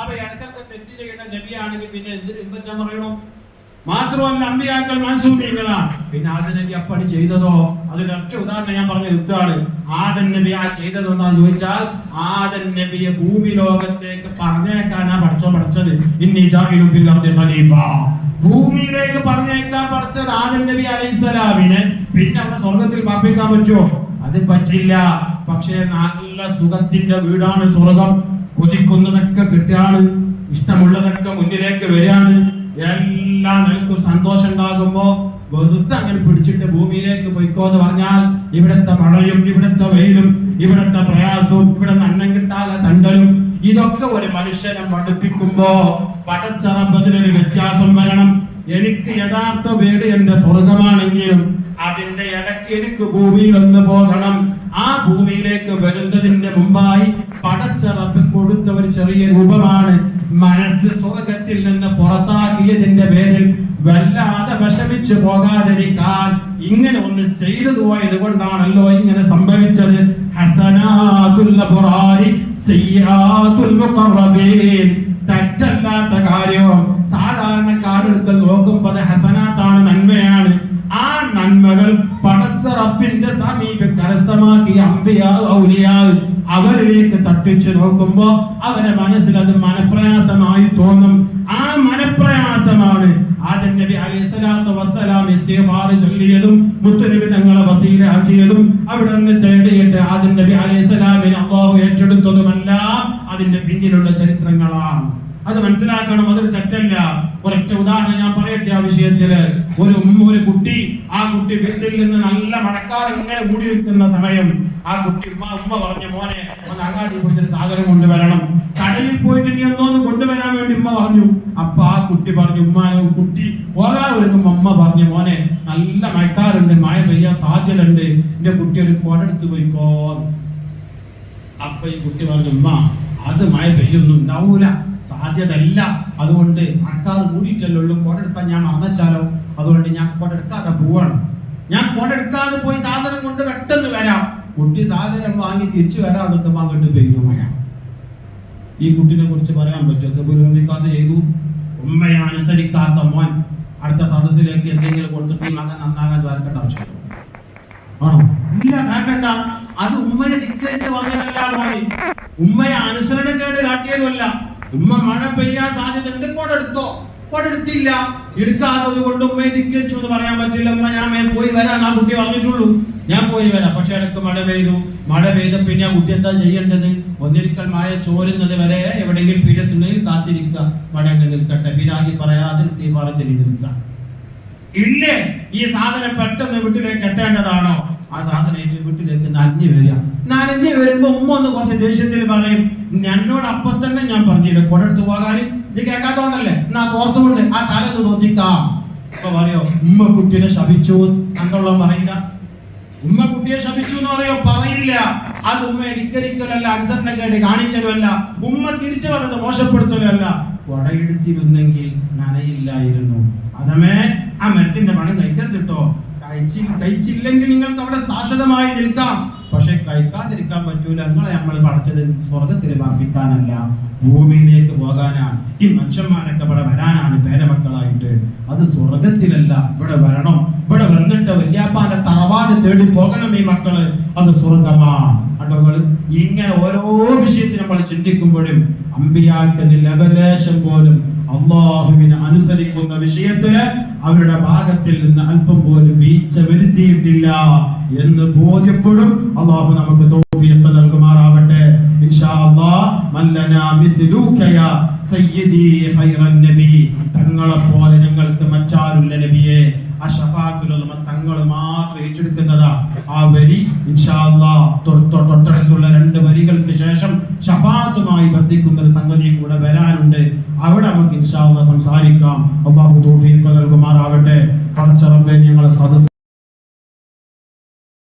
അപ്പൊ ഇടയ്ക്കൊക്കെ തെറ്റ് ചെയ്യുന്ന നബിയാണെങ്കിൽ പിന്നെ എന്തിനു പറ്റാൻ പറയണോ? മാത്രമല്ല അമ്പിയാക്കൾ മൻസൂബിങ്ങളാണ് പിന്നെ ആദൻ നബി അപ്പണി ചെയ്തതോ? അതിനൊറ്റ ഉദാഹരണം ഞാൻ പറഞ്ഞ യുദ്ധമാണ്. ആദൻ നബി ആ ചെയ്തതെന്നാ ചോദിച്ചാൽ ആദൻ നബിയെ ഭൂമി ലോകത്തേക്ക് പറഞ്ഞേക്കാനാ പഠിച്ചോ പഠിച്ചത്. ഇന്നി ഖലീഫ. ഭൂമിയിലേക്ക് പറഞ്ഞേക്കാൻ പഠിച്ച ആദൻ നബി അലൈഹിസ്സലാമിനെ പിന്നെ അവിടെ സ്വർഗത്തിൽ പാർപ്പിക്കാൻ പറ്റുമോ? അത് പറ്റില്ല. പക്ഷേ നല്ല സുഖത്തിന്റെ വീടാണ് സ്വർഗം. കൊതിക്കുന്നതൊക്കെ കിട്ടുകയാണ് ഇഷ്ടമുള്ളതൊക്കെ മുന്നിലേക്ക് വരികയാണ് എല്ലാ നിലക്കും സന്തോഷം ഉണ്ടാകുമ്പോ വെറുതെ അങ്ങനെ പിടിച്ചിട്ട് ഭൂമിയിലേക്ക് പോയിക്കോ എന്ന് പറഞ്ഞാൽ ഇവിടുത്തെ മഴയും ഇവിടുത്തെ വെയിലും ഇവിടുത്തെ പ്രയാസവും ഇവിടെ അന്നം കിട്ടാതെ തണ്ടലും ഇതൊക്കെ ഒരു മനുഷ്യനെ മടുപ്പിക്കുമ്പോ പടച്ചറപ്പതിനൊരു വ്യത്യാസം വരണം. എനിക്ക് യഥാർത്ഥ വീട് എന്റെ സ്വർഗമാണെങ്കിലും അതിന്റെ ഇടയ്ക്ക് എനിക്ക് ഭൂമിയിൽ ഒന്ന് പോകണം. ആ ഭൂമിയിലേക്ക് വരുന്നതിന്റെ മുമ്പായി പടച്ചറപ്പ് കൊടുത്ത ഒരു ചെറിയ രൂപമാണ്. മനസ്സ് സ്വർഗത്തിൽ നിന്ന് പുറത്താക്കിയതിന്റെ പേരിൽ വല്ലാതെ വിഷമിച്ചു പോകാതിരിക്കാൻ ഇങ്ങനെ ഒന്ന് ചെയ്തു പോയത് കൊണ്ടാണല്ലോ ഇങ്ങനെ സംഭവിച്ചത്. തെറ്റല്ലാത്ത കാര്യവും സാധാരണക്കാരെടുത്ത് നോക്കുമ്പോൾ ഹസനാത്താണ് നന്മയാണ്. ആ നന്മകൾ റബ്ബിന്റെ സമീപം കരസ്ഥമാക്കിയ അമ്പിയാ ഔലിയാ അവരിലേക്ക് തട്ടിച്ചു നോക്കുമ്പോ അവരെ മനസ്സിൽ അത് മനപ്രയാസമായി തോന്നും. ആ മനപ്രയാസമാണ് ആദ്യം നബി അലൈഹി വസ്സലാം ഇസ്തിഗ്ഫാർ ചൊല്ലിയതും മുത്തുനബി തങ്ങളെ വസീലാക്കിയതും അവിടെ നിന്ന് തേടിയിട്ട് ആദ്യം നബി അലൈഹി സ്വലാമിനെ അള്ളാഹു ഏറ്റെടുത്തതുമെല്ലാം അതിന്റെ പിന്നിലുള്ള ചരിത്രങ്ങളാണ്. അത് മനസ്സിലാക്കണം അതൊരു തെറ്റല്ല. ഒരൊറ്റ ഉദാഹരണം ഞാൻ പറയട്ടെ ആ വിഷയത്തിൽ. ഒരു ഒരു കുട്ടി ആ കുട്ടി വീട്ടിൽ നിന്ന് നല്ല മഴക്കാർ ഇങ്ങനെ കൂടി നിൽക്കുന്ന സമയം ആ കുട്ടി ഉമ്മ ഉമ്മ പറഞ്ഞു മോനെ ഒന്ന് അങ്ങാടി പോയിട്ട് സാധനം കൊണ്ടുവരണം. കടലിൽ പോയിട്ട് നീ എന്തോന്ന് കൊണ്ടുവരാൻ വേണ്ടി ഉമ്മ പറഞ്ഞു. അപ്പൊ ആ കുട്ടി പറഞ്ഞു ഉമ്മ കുട്ടി ഒരുങ്ങുമ്പോ ഉമ്മ പറഞ്ഞു മോനെ നല്ല മഴക്കാറുണ്ട് മഴ പെയ്യാൻ സാധ്യതയുണ്ട്. എന്റെ കുട്ടി ഒരു കോടെടുത്ത് പോയിക്കോ. അപ്പൊ ഈ കുട്ടി പറഞ്ഞു ഉമ്മ അത് മഴ പെയ്യൊന്നും ഉണ്ടാവൂല. സാധ്യതല്ല അതുകൊണ്ട് മഴക്കാർ മൂടിയിട്ടല്ലേ ഉള്ളൂ. കോടെടുത്താൽ ഞാൻ മറന്നച്ചാലോ അതുകൊണ്ട് ഞാൻ കോടെടുക്കാതെ പോവാണ്. ഞാൻ കോടെടുക്കാതെ പോയി സാധനം കൊണ്ട് പെട്ടെന്ന് വരാം. കുട്ടി സാധനം വാങ്ങി തിരിച്ചു വരാം നിൽക്കുമ്പോൾ അങ്ങോട്ട് പെയ്തു മഴ ഈ കുട്ടിനെ കുറിച്ച് പറയാൻ പറ്റുമോ? ചെയ്തു. ഉമ്മയെ അനുസരിക്കാത്ത മോൻ അടുത്ത സദസ്സിലേക്ക് എന്തെങ്കിലും കൊടുത്തിട്ട് മകൻ നന്നാകാൻ വരക്കേണ്ട ആവശ്യം ആണോ? ഇല്ല കാരണം എന്താ? അത് ഉമ്മയെ ധിക്കരിച്ച് വന്നതല്ല മോനെ. ഉമ്മയെ അനുസരണക്കേട് കാട്ടിയതുമല്ല. ഉമ്മ മഴ പെയ്യാൻ സാധ്യത ഉണ്ട് കൊടെടുത്തോ കൊടെടുത്തില്ല എടുക്കാത്തത് കൊണ്ട് ഉമ്മ ധിക്കരിച്ചു എന്ന് പറയാൻ പറ്റില്ല. ഉമ്മ ഞാൻ പോയി വരാൻ ആ കുട്ടി പറഞ്ഞിട്ടുള്ളൂ. ഞാൻ പോയി വരാം. പക്ഷെ എനിക്ക് മഴ പെയ്തു. മഴ പെയ്ത പിന്നെ ആ കുട്ടി എന്താ ചെയ്യേണ്ടത്? ഒന്നിരിക്കൽ മഴ ചോരുന്നത് വരെ എവിടെയെങ്കിലും പീഠത്തുണ്ടെങ്കിൽ കാത്തിരിക്കുക. മടങ്ങി നിൽക്കട്ടെ. പിരാഗി പറയാതെ തീപാറത്തിൽ നിൽക്കുക ഇല്ലേ? ഈ സാധനം പെട്ടെന്ന് വീട്ടിലേക്ക് എത്തേണ്ടതാണോ? ആ സാധനം വീട്ടിലേക്ക് നഞ്ഞു വരിക. നനഞ്ഞു വരുമ്പോ ഉമ്മ ഒന്ന് കുറച്ച് ദേഷ്യത്തിൽ പറയും എന്നോട് അപ്പൊ തന്നെ ഞാൻ പറഞ്ഞില്ല കൊടെടുത്ത് പോകാൻ ഇത് കേൾക്കാത്തോണ്ടല്ലേ എന്നാ തോർത്തുകൊണ്ട് ആ തല ഒന്ന് നോക്കിക്കാം അപ്പൊ പറയോ ഉമ്മ കുട്ടീനെ ശപിച്ചു അന്നുള്ള പറയില്ല. ഉമ്മ കുട്ടിയെ ശപിച്ചു എന്ന് പറയോ? പറയില്ല. അത് ഉമ്മ ധിക്കരിക്കലല്ല അനുസരണക്കേട് കാണിക്കലുമല്ല. ഉമ്മ തിരിച്ചു പറഞ്ഞത് മോശപ്പെടുത്തലല്ല കൊടയെടുത്തിരുന്നെങ്കിൽ നനയില്ലായിരുന്നു. അതമേ ആ മരത്തിന്റെ പണം കഴിക്കരുത് കേട്ടോ. കഴിച്ചി കഴിച്ചില്ലെങ്കിൽ നിങ്ങൾക്ക് അവിടെ ശാശ്വതമായി നിൽക്കാം. പക്ഷെ കഴിക്കാതിരിക്കാൻ പറ്റൂല. നിങ്ങളെ നമ്മൾ പഠിച്ചത് സ്വർഗത്തിൽ വർദ്ധിക്കാനല്ല ഭൂമിയിലേക്ക് പോകാനാണ്. ഈ മനുഷ്യന്മാരൊക്കെ ഇവിടെ വരാനാണ് പേരമക്കളായിട്ട്. അത് സ്വർഗത്തിലല്ല ഇവിടെ വരണം. ഇവിടെ വന്നിട്ട് വല്യാപ്പാന്റെ തറവാട് തേടി പോകണം ഈ മക്കൾ. അത് സ്വർഗമാണ് ഇങ്ങനെ ഓരോ വിഷയത്തിൽ നമ്മൾ ചിന്തിക്കുമ്പോഴും അമ്പിയാക്കുന്ന ലവലേശം പോലും അള്ളാഹുവിനെ അനുസരിക്കുന്ന വിഷയത്തിൽ അവരുടെ ഭാഗത്തിൽ നിന്ന് അല്പം പോലും വീഴ്ച വരുത്തിയിട്ടില്ല എന്ന് ബോധ്യപ്പെടും. അള്ളാഹു നമുക്ക് തോഫിയത്ത് നൽകുമാറാവട്ടെ. തങ്ങളെ പോലെ ഞങ്ങൾക്ക് മറ്റാരുള്ള നബിയെ. ആ ഷഫാത്തുലുള്ള തങ്ങൾ മാത്രം ഏറ്റെടുക്കുന്നതാ. ആ വരി തൊട്ടടുത്തുള്ള രണ്ട് വരികൾക്ക് ശേഷം ഷഫാത്തുമായി ബന്ധിക്കുന്ന ഒരു സംഗതിയും കൂടെ വരാനുണ്ട്. അവിടെ നമുക്ക് ഇൻഷാ അല്ലാഹ് സംസാരിക്കാം. അള്ളാഹു തോഫീഖ് നൽകുമാറാവട്ടെ പടച്ചറമ്പെ ഞങ്ങളെ സദസ്സ്